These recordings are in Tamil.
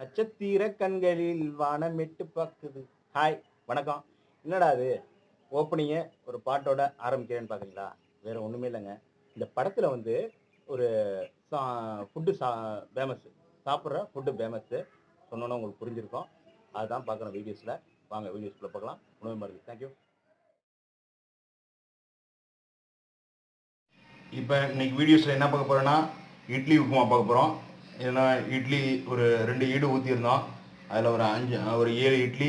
நட்சத்திர கண்களில் வானம் எட்டு பார்க்குது. ஹாய் வணக்கம். என்னடா அது ஓப்பனிங்க ஒரு பாட்டோட ஆரம்பிக்கிறேன்னு பார்க்குறீங்களா வேற ஒன்றுமே இல்லைங்க. இந்த படத்தில் வந்து ஒரு சா ஃபுட்டு சா ஃபேமஸ்ஸு சாப்பிட்ற ஃபுட்டு ஃபேமஸ்ஸு சொன்னோன்னா உங்களுக்கு புரிஞ்சிருக்கும். அதுதான் பார்க்குறோம் வீடியோஸில் வாங்க வீடியோஸ்குள்ளே பார்க்கலாம். உணவு மருந்து. தேங்க்யூ இப்போ இன்னைக்கு வீடியோஸில் என்ன பார்க்க போகிறோன்னா இட்லி உப்புமா பார்க்க போகிறோம் ஏன்னா இட்லி ஒரு ரெண்டு ஈடு ஊற்றியிருந்தோம் அதில் ஒரு அஞ்சு ஒரு ஏழு இட்லி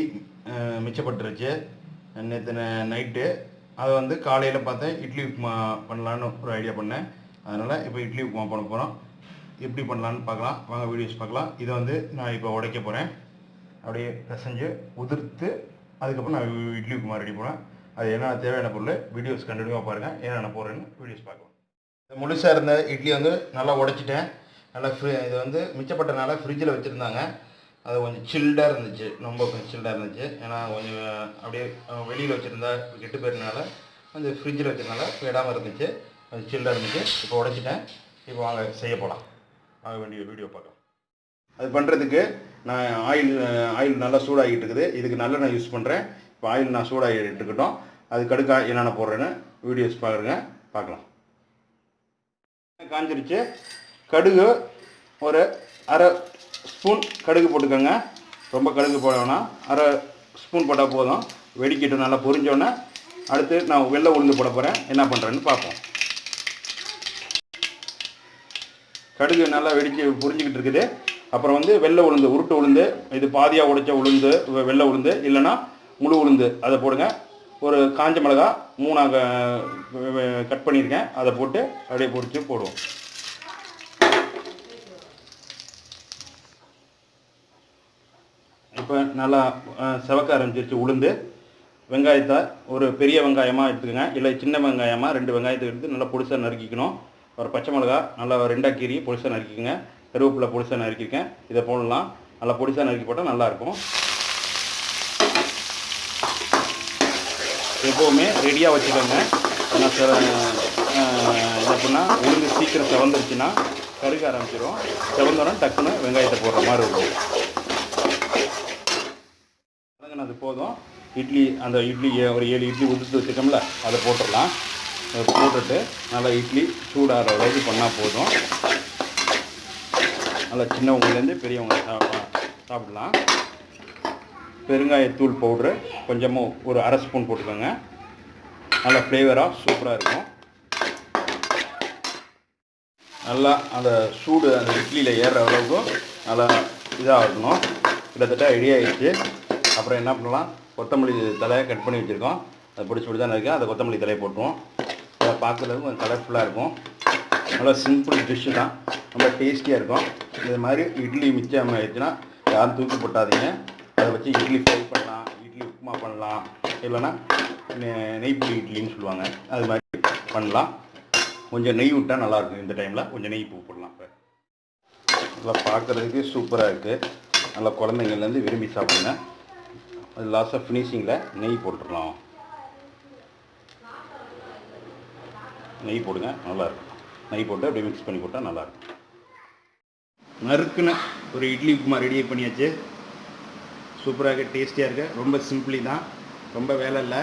மிச்சப்பட்டுருச்சு. நேற்று நைட்டு. அதை வந்து காலையில் பார்த்தேன் இட்லி உப்புமா பண்ணலான்னு ஒரு ஐடியா பண்ணேன். அதனால் இப்போ இட்லி உப்புமா பண்ண போகிறோம் எப்படி பண்ணலான்னு பார்க்கலாம். வாங்க வீடியோஸ் பார்க்கலாம். இதை வந்து நான் இப்போ உடைக்க போகிறேன் அப்படியே பிசைஞ்சு உதிர்த்து அதுக்கப்புறம் நான் இட்லி உப்புமா ரெடி பண்ணுவேன். அது என்னென்ன தேவையான பொருள் வீடியோஸ் கண்டினியூவாக பாருங்கள் என்னென்ன போடுறேன்னு வீடியோஸ் பார்க்கலாம். முழுசாக இருந்த இட்லி வந்து நல்லா உடைச்சிட்டேன். நல்லா ஃப்ரி இது வந்து மிச்சப்பட்டனால ஃப்ரிட்ஜில் வச்சுருந்தாங்க. அது கொஞ்சம் சில்டாக இருந்துச்சு. ரொம்ப கொஞ்சம் சில்டாக இருந்துச்சு. ஏன்னா கொஞ்சம் அப்படியே வெளியில் வச்சுருந்தா கெட்டு போயிருந்தனால கொஞ்சம் ஃப்ரிட்ஜில் வச்சதுனால விடாமல் இருந்துச்சு. அது சில்டாக இருந்துச்சு. இப்போ உடைச்சிட்டேன். இப்போ வாங்க செய்ய போகலாம் வாங்க வேண்டிய வீடியோ பார்க்கலாம். அது பண்ணுறதுக்கு நான் ஆயில் ஆயில் நல்லா சூடாகிட்டு இருக்குது. இதுக்கு நல்லெண்ணெய் யூஸ் பண்ணுறேன் இப்போ ஆயில் நான் சூடாகிட்டு இருக்கட்டும். அது கடுக்க என்னென்ன போடுறேன்னு வீடியோஸ் பார்க்குறேங்க பார்க்கலாம். காஞ்சிருச்சு. கடுகு ஒரு அரை ஸ்பூன் கடுகு போட்டுக்கோங்க. ரொம்ப கடுகு போட வேணாம். அரை ஸ்பூன் போட்டால் போதும். வெடிக்கிட்டு நல்லா பொரிஞ்சோன்னே அடுத்து நான் வெள்ளை உளுந்து போட போகிறேன் என்ன பண்ணுறேன்னு பார்ப்போம். கடுகு நல்லா வெடிச்சு புரிஞ்சிக்கிட்டு இருக்குது. அப்புறம் வந்து வெள்ளை உளுந்து உருட்டு உளுந்து இது பாதியாக உடைச்ச உளுந்து வெள்ளை உளுந்து இல்லைன்னா முழு உளுந்து அதை போடுங்க. ஒரு காஞ்ச மிளகா மூணாக கட் பண்ணியிருக்கேன். அதை போட்டு அப்படியே பொறிச்சு போடுவோம். இப்போ நல்லா செவக்க ஆரம்பிச்சிருச்சு உளுந்து. வெங்காயத்தை ஒரு பெரிய வெங்காயமாக எடுத்துக்கோங்க. இல்லை சின்ன வெங்காயமாக ரெண்டு வெங்காயத்தை எடுத்து நல்லா பொடிசாக நறுக்கிக்கணும். ஒரு பச்சை மிளகா நல்லா ரெண்டாக கீறி பொடிசாக நறுக்கிக்கோங்க. கருவேப்பிலை பொடிசாக நறுக்கிருக்கேன். இதை போடலாம். நல்லா பொடிசாக நறுக்கி போட்டால் நல்லாயிருக்கும். எப்போவுமே ரெடியாக வச்சுக்கோங்க. ஏன்னா சில எப்படின்னா உளுந்து சீக்கிரம் செவந்துருச்சுன்னா கருக ஆரம்பிச்சிடும் செவந்தோடனே டக்குன்னு வெங்காயத்தை போடுற மாதிரி இருக்கும். போதும். இட்லி அந்த இட்லி ஒரு ஏழு இட்லி உதிர்த்து வச்சுக்கோம்ல அதை போட்டுடலாம். அதை போட்டுட்டு நல்லா இட்லி சூடாகிற அளவுக்கு பண்ணால் போதும். நல்லா சின்னவங்கலேருந்து பெரியவங்க சாப்பிடலாம் சாப்பிடலாம். பெருங்காயத்தூள் பவுட்ரு கொஞ்சமாக ஒரு அரை ஸ்பூன் போட்டுக்கோங்க. நல்லா ஃப்ளேவராக சூப்பராக இருக்கும். நல்லா அந்த சூடு அந்த இட்லியில் ஏறுற அளவுக்கு நல்லா இதாக இருக்கணும் கிட்டத்தட்ட ரெடி ஆகிடுச்சு அப்புறம் என்ன பண்ணலாம்? கொத்தமல்லி தலையை கட் பண்ணி வச்சுருக்கோம். அது பிடிச்சி பிடி தானே இருக்குது அதை கொத்தமல்லி தலையை போட்டுருவோம். அதை பார்க்குறதுக்கு கொஞ்சம் கலர்ஃபுல்லாக இருக்கும். நல்லா சிம்பிள் டிஷ்ஷு தான். ரொம்ப டேஸ்டியாக இருக்கும். இது மாதிரி இட்லி மிச்சம் ஆயிடுச்சுன்னா யாரும் தூக்கி போட்டாதீங்க. அதை வச்சு இட்லி ஃப்ரை பண்ணலாம். இட்லி உப்புமா பண்ணலாம். இல்லைன்னா நெ- இட்லின்னு சொல்லுவாங்க. அது மாதிரி பண்ணலாம். கொஞ்சம் நெய் விட்டால் நல்லாயிருக்கும் இந்த டைமில் கொஞ்சம் நெய் பூ போடலாம். இப்போ நல்லா பார்க்குறதுக்கு சூப்பராக இருக்குது நல்லா குழந்தைங்கள்லேருந்து விரும்பி சாப்பிடுங்க. அது லாஸ்ட்டாக ஃபினிஷிங்கில் நெய் போட்டுடலாம். நெய் போடுங்க நல்லாயிருக்கும் நெய் போட்டு அப்படியே மிக்ஸ் பண்ணி போட்டால் நல்லாயிருக்கும் நறுக்குன்னு ஒரு இட்லி உப்புமா ரெடி பண்ணியாச்சு. சூப்பராக இருக்குது டேஸ்டியாக இருக்குது ரொம்ப சிம்பிளி தான். ரொம்ப வேலை இல்லை.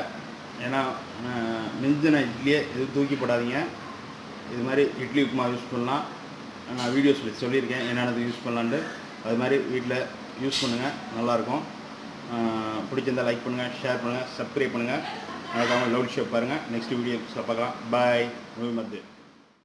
ஏன்னா மிஞ்சின இட்லியை எதுவும் தூக்கி போடாதீங்க. இது மாதிரி இட்லி உப்புமா யூஸ் பண்ணலாம். நான் வீடியோஸில் சொல்லியிருக்கேன் என்னென்னது யூஸ் பண்ணலான்ட்டு அது மாதிரி வீட்டில் யூஸ் பண்ணுங்கள் நல்லாயிருக்கும் பிடிச்சிருந்தால் பிடிச்சிருந்தா லைக் பண்ணுங்கள் ஷேர் பண்ணுங்கள் சப்ஸ்கிரைப் பண்ணுங்கள் மறக்காமல் லவுட் ஷோ பாருங்கள் நெக்ஸ்ட் வீடியோஸில் பார்க்கலாம். பாய் மூவி மருந்து